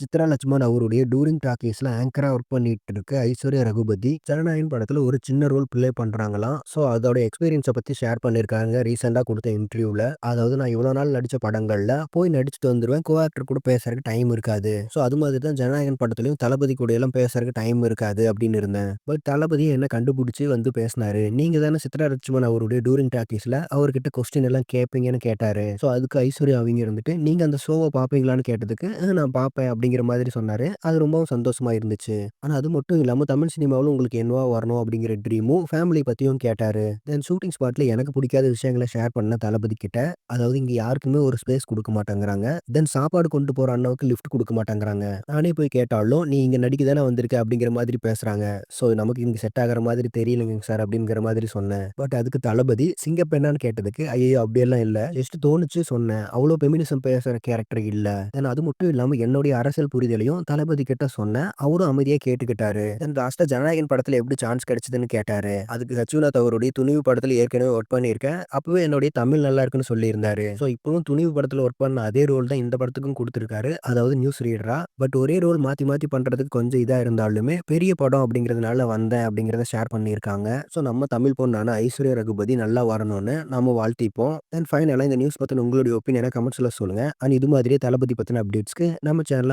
சித்ரா லட்சுமண் அவருடைய touring டாக்கீஸ்ல ஆங்கரா work பண்ணிட்டு இருக்க ஐஸ்வர்யா ரகுபதி ஜனநாயகன் படத்துல ஒரு சின்ன ரோல் பிளே பண்றாங்களாம். ஸோ அதோட எக்ஸ்பீரியன்ஸை பத்தி ஷேர் பண்ணிருக்காங்க ரீசெண்டா கொடுத்த இன்டர்வியூல. அதாவது நான் இவ்வளோ நாள் நடிச்ச படங்கள்ல போய் நடிச்சுட்டு வந்துருவேன். கோ ஆக்டர் கூட பேசுறதுக்கு டைம் இருக்காது. ஸோ அது மாதிரி தான் ஜனநாயகன் படத்துலயும் தளபதி கூட எல்லாம் பேசுறதுக்கு டைம் இருக்காது அப்படின்னு இருந்தேன். பட் தளபதி என்ன கண்டுபிடிச்சு வந்து பேசினாரு. நீங்க தானே சித்ரா லட்சுமண் அவருடைய டூரிங் டாக்கீஸ்ல அவர்கிட்ட கொஸ்டின் எல்லாம் கேட்பீங்கன்னு கேட்டாரு. ஸோ அதுக்கு ஐஸ்வர்யா அவங்க இருந்துட்டு நீங்க அந்த ஷோவை பார்ப்பீங்களான்னு கேட்டதுக்கு நான் பார்ப்பேன்" அப்படிங்கிற மாதிரி சொன்னார் அது ரொம்பவும் சந்தோஷமாக இருந்துச்சு. ஆனால் அது மட்டும் இல்லாமல் தமிழ் சினிமாவில் உங்களுக்கு என்னவா வரணும் அப்படிங்கிற ட்ரீமும், ஃபேமிலி பற்றியும் கேட்டார் தென் ஷூட்டிங் ஸ்பாட்டில் எனக்கு பிடிக்காத விஷயங்களை ஷேர் பண்ண தளபதி கிட்ட. அதாவது இங்கே யாருக்குமே ஒரு ஸ்பேஸ் கொடுக்க மாட்டேங்கிறாங்க. தென் சாப்பாடு கொண்டு போகிற அண்ணாவுக்கு லிஃப்ட் கொடுக்க மாட்டேங்கிறாங்க. நானே போய் கேட்டாலும் "நீ இங்கே நடிக்க தானே வந்திருக்க" அப்படிங்கிற மாதிரி பேசுகிறாங்க ஸோ நமக்கு இங்கே செட் ஆகிற மாதிரி தெரியலங்க சார் அப்படிங்கிற மாதிரி சொன்னேன். பட் அதுக்கு தளபதி சிங்கப்பெண்ணான்னு கேட்டதுக்கு ஐயோ அப்படியெல்லாம் இல்லை ஜஸ்ட் தோணுச்சு சொன்னேன். அவ்வளோ பெமினிசம் பேசுகிற கேரக்டர் இல்லை தென் அது மட்டும் இல்லாமல் என்னுடைய அரசு அரசியல் புரிதலையும் தளபதி கிட்ட சொன்னேன். அவரும் அமைதியா கேட்டுக்கிட்டாரு. அண்ட் லாஸ்ட்டா ஜனநாயகன் படத்துல எப்படி சான்ஸ் கிடைச்சதுன்னு கேட்டாரு. அதுக்கு சச்சுநாத் அவருடைய துணிவு படத்துல ஏற்கனவே ஒர்க் பண்ணியிருக்கேன். அப்பவே என்னுடைய தமிழ் நல்லா இருக்குன்னு சொல்லியிருந்தாரு. ஸோ இப்பவும் துணிவு படத்துல ஒர்க் பண்ண அதே ரோல் தான் இந்த படத்துக்கும் கொடுத்துருக்காரு அதாவது நியூஸ் ரீடரா. பட் ஒரே ரோல் மாத்தி மாத்தி பண்றதுக்கு கொஞ்சம் இதா இருந்தாலுமே பெரிய படம் அப்படிங்கிறதுனால வந்தேன் அப்படிங்கிறத ஷேர் பண்ணியிருக்காங்க. ஸோ நம்ம தமிழ் பொண்ணான ஐஸ்வர்யா ரகுபதி நல்லா வரணும்னு நம்ம வாழ்த்திப்போம். தென் ஃபைனலாக இந்த நியூஸ் பற்றின உங்களுடைய ஒப்பீனியனை கமெண்ட்ஸில் சொல்லுங்கள் அண்ட் இது மாதிரியே தளபதி பற்றின அப்டேட்ஸ்க்கு நம்ம சேனல